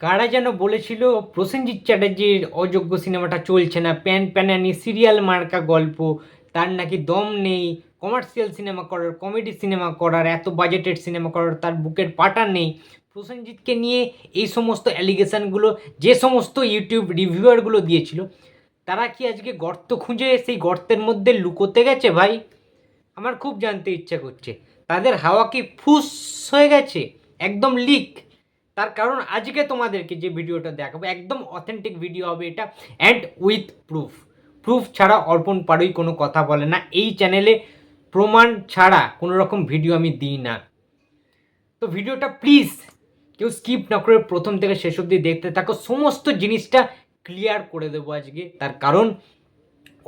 কারা যেন বলেছিল, প্রসেনজিৎ চ্যাটার্জির অযোগ্য সিনেমাটা চলছে না, প্যান প্যানানি সিরিয়াল মার্কা গল্প, তার নাকি দম নেই, কমার্শিয়াল সিনেমা করার, কমেডি সিনেমা করার, এত বাজেটের সিনেমা করার তার বুকের পাটা নেই। প্রসেনজিৎকে নিয়ে এই সমস্ত অ্যালিগেশনগুলো, যে সমস্ত ইউটিউব রিভিউয়ারগুলো দিয়েছিল, তারা কি আজকে গর্ত খুঁজে সেই গর্তের মধ্যে লুকোতে গেছে ভাই? আমার খুব জানতে ইচ্ছা করছে। তাদের হাওয়া কি ফুস হয়ে গেছে? একদম লিক। তার কারণ আজকে তোমাদেরকে যে ভিডিওটা দেখাবো, একদম অথেন্টিক ভিডিও হবে এটা অ্যান্ড উইথ প্রুফ প্রুফ ছাড়া অর্পণ পাড়ুই কোনো কথা বলে না। এই চ্যানেলে প্রমাণ ছাড়া কোনো রকম ভিডিও আমি দিই না। তো ভিডিওটা প্লিজ কেউ স্কিপ না করে প্রথম থেকে শেষ অবধি দেখতে থাকো। সমস্ত জিনিসটা ক্লিয়ার করে দেবো আজকে। তার কারণ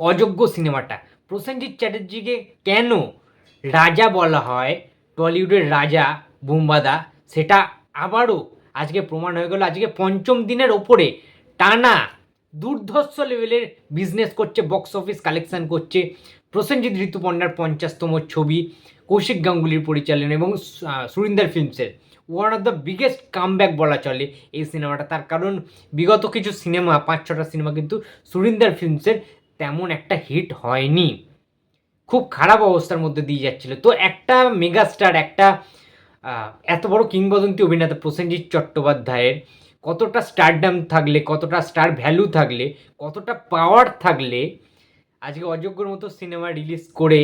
অযোগ্য সিনেমাটা। প্রসেনজিৎ চ্যাটার্জিকে কেন রাজা বলা হয়? টলিউডের রাজা বুম্বাদা, সেটা আবারও আজকে প্রমাণ হয়ে গেল, আজকে পঞ্চম দিনের ওপরে টানা দুর্ধর্ষ লেভেলের বিজনেস করছে বক্স অফিস কালেকশন করছে। প্রসেনজিৎ ঋতুপর্ণার পঞ্চাশতম ছবি, কৌশিক গাঙ্গুলির পরিচালনা এবং Surinder ফিল্মসের one of the biggest comeback বলা চলে এই সিনেমাটা। তার কারণ, বিগত কিছু সিনেমা, পাঁচ, ছটা সিনেমা কিন্তু সুরিন্দার ফিল্মসের তেমন একটা হিট হয়নি। খুব খারাপ অবস্থার মধ্যে দিয়ে যাচ্ছিল। তো একটা মেগাস্টার একটা এত বড় কিংবদন্তি অভিনেতা প্রসেনজিৎ চট্টোপাধ্যায়ের কতটা স্টারডাম থাকলে, কতটা স্টার ভ্যালু থাকলে, কতটা পাওয়ার থাকলে আজকে অযোগ্যর মতো সিনেমা রিলিজ করে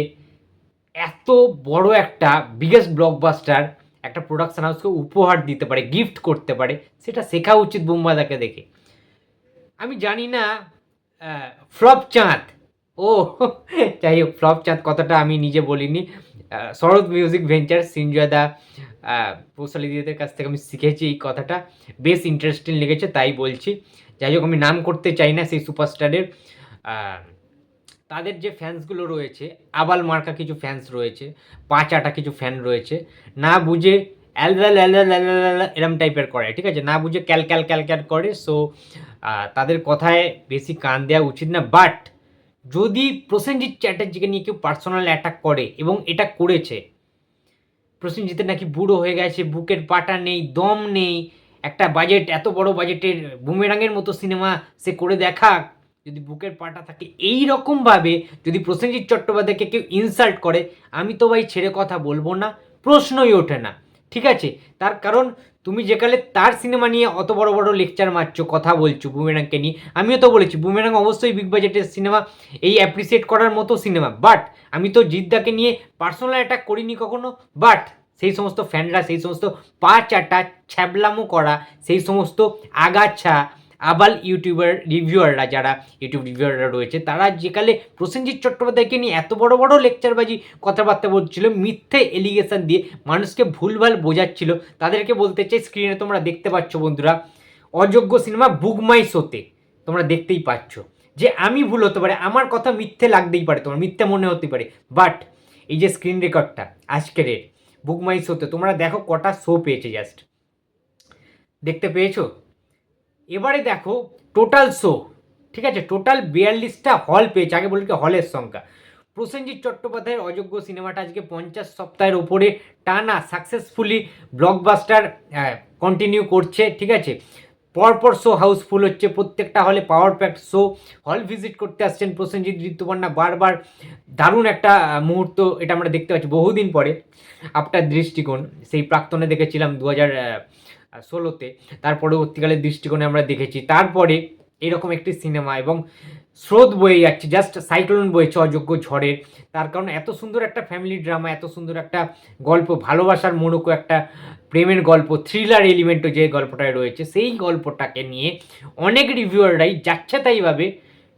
এত বড় একটা বিগেস্ট ব্লকবাস্টার একটা প্রোডাকশন হাউসকে উপহার দিতে পারে গিফট করতে পারে, সেটা শেখা উচিত বুম্বাদাকে দেখে। আমি জানি না ফ্লপ চাঁদ, ও, যাই হোক, ফ্লপ চাঁদ কথাটা আমি নিজে বলিনি। শরৎ মিউজিক ভেঞ্চার সিনজয়দা পৌশালী দিদিদের কাছ থেকে আমি শিখেছি এই কথাটা। বেশ ইন্টারেস্টিং লেগেছে, তাই বলছি। যাই হোক, আমি নাম করতে চাই না সেই সুপারস্টারের তাদের যে ফ্যান্সগুলো রয়েছে, আবাল মার্কা কিছু ফ্যান্স রয়েছে, পাঁচ আটা কিছু ফ্যান রয়েছে, না বুঝে অ্যালব্যাল অ্যালব্যাল অ্যালব্যাল এরম টাইপের করে, ঠিক আছে? না বুঝে ক্যাল ক্যাল ক্যাল ক্যাল করে সো তাদের কথায় বেশি কান দেওয়া উচিত না বাট যদি প্রসেনজিৎ চ্যাটার্জিকে নিয়ে কেউ পার্সোনাল অ্যাটাক করে এবং এটা করেছে প্রসেনজিতের নাকি বুড়ো হয়ে গেছে, বুকের পাটা নেই, দম নেই। একটা বাজেট এত বড় বাজেটের বুমেরাঙের মতো সিনেমা সে করে দেখাক। যদি বুকের পাটা থাকে এই রকমভাবে যদি প্রসেনজিৎ চট্টোপাধ্যায়কে কেউ ইনসাল্ট করে, আমি তো ভাই ছেড়ে কথা বলব না, প্রশ্নই ওঠে না। ঠিক আছে? তার কারণ তুমি যেকালে তার সিনেমা নিয়ে অত বড় বড় লেকচার মারছো, কথা বলছো বুমেরাংকে নিয়ে, আমিও তো বলেছি বুমেরাং অবশ্যই বিগ বাজেটের সিনেমা এই অ্যাপ্রিসিয়েট করার মতো সিনেমা বাট আমি তো জিদ্দাকে নিয়ে পার্সোনাল অ্যাটাক করিনি কখনো বাট সেই সমস্ত ফ্যানরা সেই সমস্ত পা চাটা ছ্যাবলামো করা, সেই সমস্ত আগাছা আবাল ইউটিউবার রিভিউয়াররা, যারা ইউটিউব রিভিউয়াররা রয়েছে, তারা যেকালে প্রসেনজিৎ চট্টোপাধ্যায়কে নিয়ে এত বড় বড় লেকচারবাজি কথাবার্তা বলছিল, মিথ্যে এলিগেশন দিয়ে মানুষকে ভুলভাল বোঝাচ্ছিল, তাদেরকে বলতে চাই স্ক্রিনে তোমরা দেখতে পাচ্ছ বন্ধুরা, অযোগ্য সিনেমা বুকমাই শোতে তোমরা দেখতেই পাচ্ছ। যে আমি ভুল হতে পারে, আমার কথা মিথ্যে লাগতেই পারে তোমার, মিথ্যে মনে হতে পারে। বাট এই যে স্ক্রিন রেকর্ডটা আজকের বুকমাই শোতে তোমরা দেখো কটা শো পেয়েছে জাস্ট দেখতে পেয়েছ? এবারে দেখো টোটাল শো ঠিক আছে? টোটাল বিয়াল্লিশটা হল পেয়েছে, আগে বলি হলের সংখ্যা। প্রসেনজিৎ চট্টোপাধ্যায়ের অযোগ্য সিনেমাটা আজকে পঞ্চাশ সপ্তাহের ওপরে টানা সাকসেসফুলি ব্লকবাস্টার কন্টিনিউ করছে, ঠিক আছে? পরপর শো হাউসফুল হচ্ছে, প্রত্যেকটা হলে power packed show hall visit করতে আসছেন প্রসেনজিৎ ঋতুপর্ণা বারবার। দারুণ একটা মুহূর্ত এটা আমরা দেখতে পাচ্ছি বহুদিন পরে, আপনার দৃষ্টিকোণ, সেই প্রাক্তনে দেখেছিলাম দু হাজার ষোলোতে তার পরবর্তীকালে দৃষ্টিকোণে আমরা দেখেছি। তারপরে এরকম একটি সিনেমা এবং স্রোত বয়ে যাচ্ছে জাস্ট সাইক্লোন বয়েছে অযোগ্য ঝড়ের। তার কারণ এত সুন্দর একটা ফ্যামিলি ড্রামা এত সুন্দর একটা গল্প, ভালোবাসার মোড়কো একটা প্রেমের গল্প থ্রিলার এলিমেন্টও যে গল্পটায় রয়েছে, সেই গল্পটাকে নিয়ে অনেক রিভিউয়াররাই যাচ্ছে তাইভাবে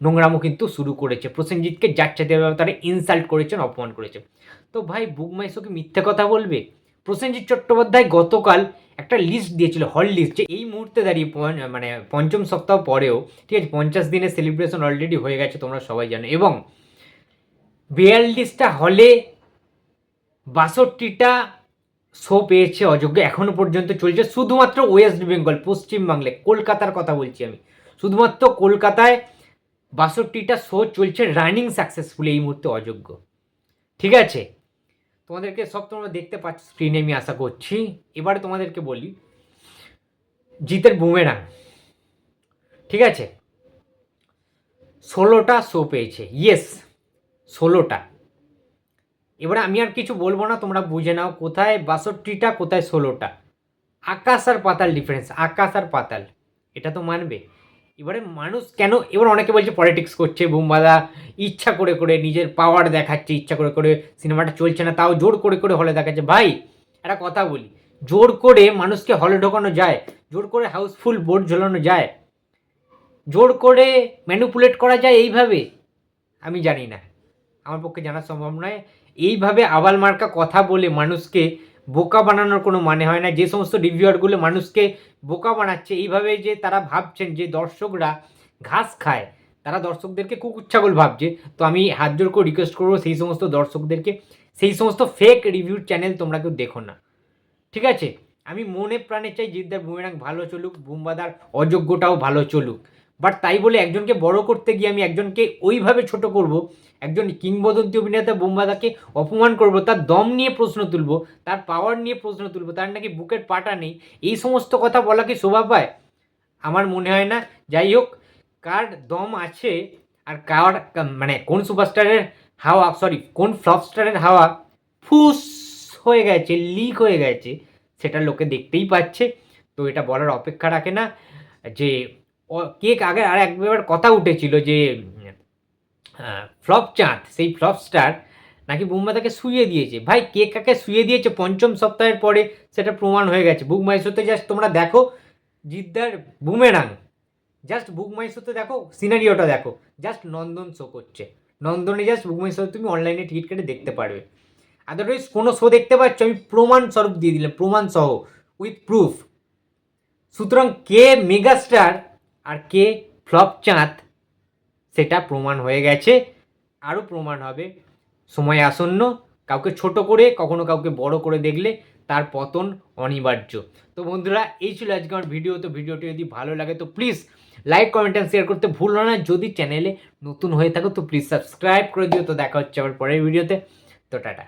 নোংরামো কিন্তু শুরু করেছে। প্রসেনজিৎকে যাচ্ছে তাইভাবে তারা ইনসাল্ট করেছেন, অপমান করেছে তো ভাই বুক মাইশোকে মিথ্যে কথা বলবে? প্রসেনজিৎ চট্টোপাধ্যায় গতকাল একটা লিস্ট দিয়েছিল হল লিস্ট যে এই মুহূর্তে দাঁড়িয়ে মানে পঞ্চম সপ্তাহ পরেও, ঠিক আছে, পঞ্চাশ দিনের সেলিব্রেশন অলরেডি হয়ে গেছে, তোমরা সবাই জানো। এবং বিয়াল্লিশটা হলে বাষট্টিটা শো পেয়েছে অযোগ্য, এখনও পর্যন্ত চলছে। শুধুমাত্র ওয়েস্ট বেঙ্গল পশ্চিমবাংলায় কলকাতার কথা বলছি আমি। শুধুমাত্র কলকাতায় বাষট্টিটা শো চলছে রানিং সাকসেসফুলি এই মুহূর্তে অযোগ্য। ঠিক আছে? তোমাদেরকে সব তোমরা দেখতে পাচ্ছ স্ক্রিনে আমি আশা করছি। এবারে তোমাদেরকে বলি, জিতের বুমেরাং ঠিক আছে? ষোলোটা শো পেয়েছে। ইয়েস ষোলোটা। এবারে আমি আর কিছু বলব না, তোমরা বুঝে নাও কোথায় বাষট্টিটা, কোথায় ষোলোটা। আকাশ আর পাতাল ডিফারেন্স আকাশ আর পাতাল, এটা তো মানবে? এবারে মানুষ কেন, এবার অনেকে বলছে পলিটিক্স করছে, বুমবাদা, ইচ্ছা করে করে নিজের পাওয়ার দেখাচ্ছে, ইচ্ছা করে করে সিনেমাটা চলছে না, তাও জোর করে করে হলে দেখাচ্ছে। ভাই, একটা কথা বলি, জোর করে মানুষকে হলে ঢোকানো যায়, জোর করে হাউসফুল বোর্ড ঝোলানো যায়, জোর করে ম্যানুপুলেট করা যায় এইভাবে, আমি জানি না। আমার পক্ষে জানা সম্ভব নয়। এইভাবে আবাল মার্কা কথা বলে মানুষকে বোকা বানানোর কোনো মানে হয় না। যে সমস্ত রিভিউয়ারগুলো মানুষকে বোকা বানাচ্ছে, এইভাবে যে তারা ভাবছেন যে দর্শকরা ঘাস খায়, তারা দর্শকদেরকে কুকুর ছাগল ভাবছে। তো আমি হাত জোর করে রিকোয়েস্ট করব সেই সমস্ত দর্শকদেরকে, সেই সমস্ত ফেক রিভিউর চ্যানেল তোমরা কেউ দেখো না। ঠিক আছে? আমি মনে প্রাণে চাই জিদ্দার বুমেরাং ভালো চলুক, বুমবাদার অযোগ্যটাও ভালো চলুক। বাট তাই বলে একজনকে বড় করতে গিয়ে আমি একজনকে ওইভাবে ছোট করব, একজন কিংবদন্তি অভিনেতা বুমবাদাকে অপমান করব, তার দম নিয়ে প্রশ্ন তুলব, তার পাওয়ার নিয়ে প্রশ্ন তুলব, তার নাকি বুকের পাটা নেই, এই সমস্ত কথা বলা কি শোভা পায়? আমার মনে হয় না। যাই হোক, কার দম আছে আর কার মানে কোন সুপারস্টারের হাওয়া সরি কোন ফ্লপ স্টারের হাওয়া ফুস হয়ে গেছে লিক হয়ে গেছে, সেটা লোকে দেখতেই পাচ্ছে। তো এটা বলার অপেক্ষা রাখে না যে ও- কে আগে আর একবার কথা উঠেছিল যে ফ্লপ চাঁদ, সেই ফ্লপ স্টার নাকি বুম্বাদাকে শুয়ে দিয়েছে। ভাই কে কাকে শুয়ে দিয়েছে? পঞ্চম সপ্তাহের পরে সেটা প্রমাণ হয়ে গেছে। বুক মাই শোতে জাস্ট তোমরা দেখো, জিদ্দার বুমেরাং। জাস্ট বুক মাই শোতে দেখো সিনারিওটা দেখো। জাস্ট নন্দন শো করছে। নন্দনে জাস্ট বুক মাই শোতে তুমি অনলাইনে টিকিট কেটে দেখতে পারবে। আদারওয়াইজ কোনো শো দেখতে পাচ্ছ? আমি প্রমাণ স্বরূপ দিয়ে দিলাম, প্রমাণ সহ উইথ প্রুফ সুতরাং কে মেগাস্টার আর কে ফ্লপ চাঁদ? সেটা প্রমাণ হয়ে গেছে। আরও প্রমাণ হবে। সময় আসন্ন। কাউকে ছোট করে, কখনো কাউকে বড় করে দেখলে তার পতন অনিবার্য। তো বন্ধুরা, এই ছিল আজকে আমার ভিডিও। তো ভিডিওটি যদি ভালো লাগে, তো please like comment and share করতে ভুলো না। যদি চ্যানেলে নতুন হয়ে থাকো, তো প্লিজ সাবস্ক্রাইব করে দিও। তো দেখা হচ্ছে আবার পরের ভিডিওতে। তো টাটা।